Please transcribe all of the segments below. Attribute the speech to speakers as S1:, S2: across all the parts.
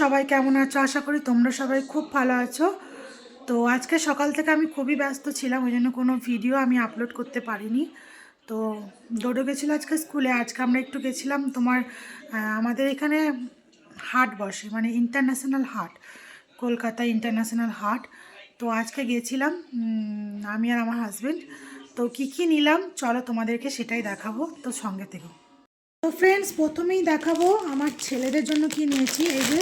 S1: সবাই কেমন আছো? আশা করি তোমরা সবাই খুব ভালো আছো। তো আজকে সকাল থেকে আমি খুবই ব্যস্ত ছিলাম, ওই জন্য কোনো ভিডিও আমি আপলোড করতে পারিনি। তো ডোডো গেছিল আজকে স্কুলে, আজকে আমরা একটু গেছিলাম তোমার আমাদের এখানে হাট বসে মানে ইন্টারন্যাশনাল হাট, কলকাতা ইন্টারন্যাশনাল হাট। তো আজকে গেছিলাম আমি আর আমার হাজব্যান্ড তো কী কী নিলাম? চলো তোমাদেরকে সেটাই দেখাবো, তো সঙ্গে থেকে। তো ফ্রেন্ডস প্রথমেই দেখাবো আমার ছেলেদের জন্য কি নিয়েছি। এই যে,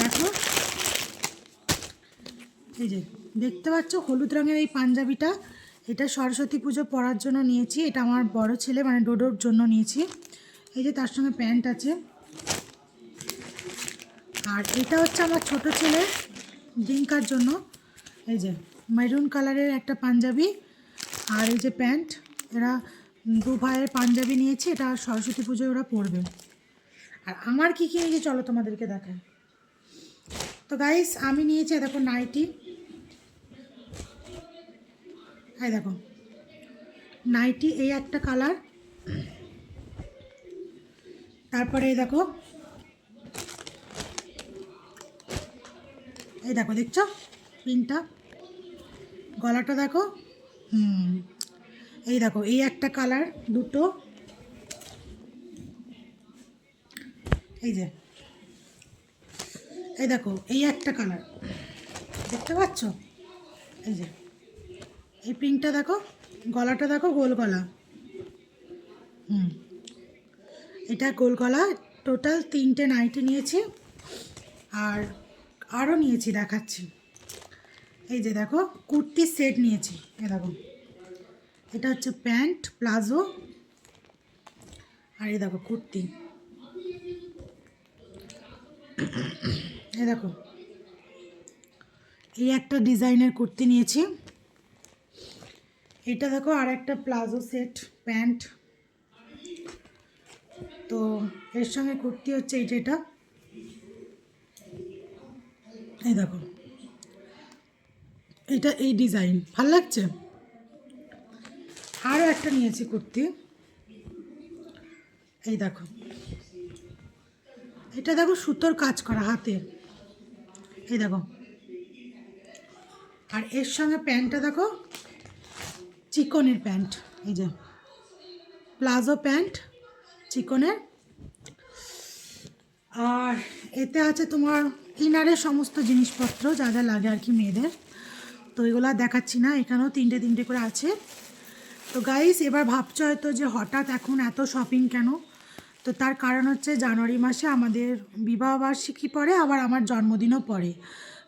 S1: দেখো। এই যে, দেখতে পাচ্ছ হলুদ রঙের এই পাঞ্জাবিটা? এটা সরস্বতী পুজো পরার জন্য নিয়েছি। এটা আমার বড় ছেলে মানে ডোডোর জন্য নিয়েছি। এই যে, তার সঙ্গে প্যান্ট আছে। আর এটা হচ্ছে আমার ছোট ছেলে ডিঙ্কার জন্য। এই যে মেরুন কালারের একটা পাঞ্জাবি। আর এই যে, প্যান্ট, এরা দু ভাইয়ের পাঞ্জাবি নিয়েছি, এটা সরস্বতী পুজোয় ওরা পরবে। আর আমার কী কী নিয়েছি চলো তোমাদেরকে দেখায় তো গাইস আমি নিয়েছি দেখো, নাইটি। এই দেখো, নাইটি, এই একটা কালার তারপরে এই দেখো এই দেখো, দেখছ? পিনটা। গলাটা দেখো, হুম। এই দেখো, এই একটা কালার দুটো। এই যে, এই দেখো, এই একটা কালার দেখতে পাচ্ছ? এই যে, এই পিঙ্কটা দেখো, গলাটা দেখো গোল গলা। হুম, এটা গোল গলা টোটাল তিনটে নাইটি নিয়েছি। আর আরও নিয়েছি, দেখাচ্ছি। এই যে দেখো কুর্তির সেট নিয়েছি এ দেখো। এটা হচ্ছে প্যান্ট, প্লাজো। আর এই দেখো, কুর্তি। এই দেখো, এই একটা ডিজাইনের কুর্তি নিয়েছি। এটা দেখো, আর একটা প্লাজো সেট, প্যান্ট। তো এর সঙ্গে কুর্তি হচ্ছে এই যেটা এই দেখো, এটা এই ডিজাইন। ভালো লাগছে? একটা নিয়েছি কুর্তি। এই দেখো। এটা দেখো সুতোর কাজ করা হাতে। এই দেখো। আর এর সঙ্গে প্যান্টটা দেখো, চিকনের প্যান্ট। এই যে, প্লাজো প্যান্ট, চিকনের। আর এতে আছে তোমার ইনারের সমস্ত জিনিসপত্র, যা যা লাগে আর কি মেয়েদের। তো এগুলো দেখাচ্ছি না, এখানেও তিনটে তিনটে করে আছে। তো গাইস এবার ভাবছ হয়তো যে হঠাৎ এখন এত শপিং কেন? তো তার কারণ হচ্ছে জানুয়ারি মাসে আমাদের বিবাহবার্ষিকী পড়ে, আবার আমার জন্মদিনও পড়ে।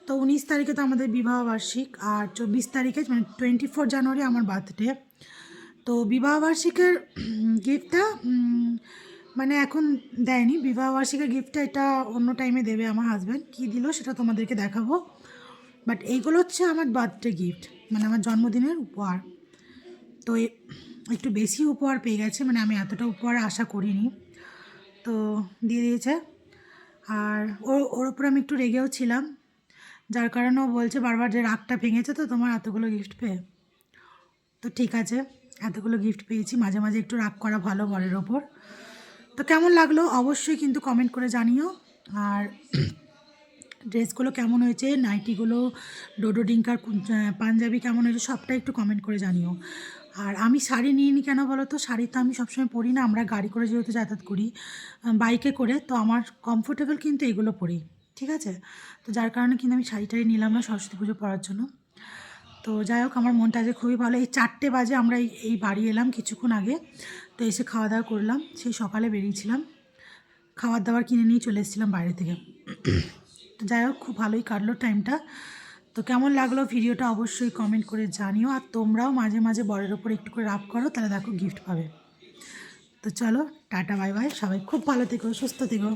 S1: তো উনিশ তারিখে তো আমাদের বিবাহবার্ষিক আর চব্বিশ তারিখে মানে টোয়েন্টি ফোর জানুয়ারি আমার বার্থডে তো বিবাহবার্ষিকের গিফটটা মানে এখন দেয়নি। বিবাহবার্ষিকের গিফটটা এটা অন্য টাইমে দেবে আমার হাজব্যান্ড কী দিল সেটা তোমাদেরকে দেখাবো। বাট এইগুলো হচ্ছে আমার বার্থডে গিফট মানে আমার জন্মদিনের উপহার। তো একটু বেশি উপহার পেয়ে গেছে মানে আমি এতটা উপহার আশা করিনি। তো দিয়ে দিয়েছে। আর ওর ওর উপর আমি একটু রেগেও ছিলাম, যার কারণে ও বলছে বারবার যে রাগটা ভেঙেছে তো তোমার এতগুলো গিফট পেয়ে। তো ঠিক আছে, এতগুলো গিফট পেয়েছি, মাঝে মাঝে একটু রাগ করা ভালো বরের ওপর। তো কেমন লাগল অবশ্যই কিন্তু কমেন্ট করে জানিও। আর ড্রেসগুলো কেমন হয়েছে, নাইটিগুলো, ডোডো ডিঙ্কার পাঞ্জাবি কেমন হয়েছে সবটা একটু কমেন্ট করে জানিও। আর আমি শাড়ি নিইনি কেন বলো তো শাড়ি তো আমি সবসময় পরি না, আমরা গাড়ি করে যেহেতু যাতায়াত করি বাইকে করে, তো আমার কমফোর্টেবল কিন্তু এগুলো পরি, ঠিক আছে? তো যার কারণে কিন্তু আমি শাড়ি টাড়ি নিলাম না সরস্বতী পুজো পরার জন্য। তো যাই হোক, আমার মনটা আজকে খুবই ভালো, এই চারটে বাজে আমরা এই বাড়ি এলাম কিছুক্ষণ আগে, তো এসে খাওয়া দাওয়া করলাম, সেই সকালে বেরিয়েছিলাম খাবার দাবার কিনে নিয়ে চলে এসেছিলাম বাইরে থেকে। তো যাই হোক, খুব ভালোই কাটলো টাইমটা তো কেমন লাগল ভিডিওটা অবশ্যই কমেন্ট করে জানিও। আর তোমরাও মাঝে মাঝে বরের ওপর একটু করে রাফ করো, তাহলে দেখো গিফট পাবে। তো চলো, টাটা বাই বাই সবাই খুব ভালো থেকো, সুস্থ থেকো।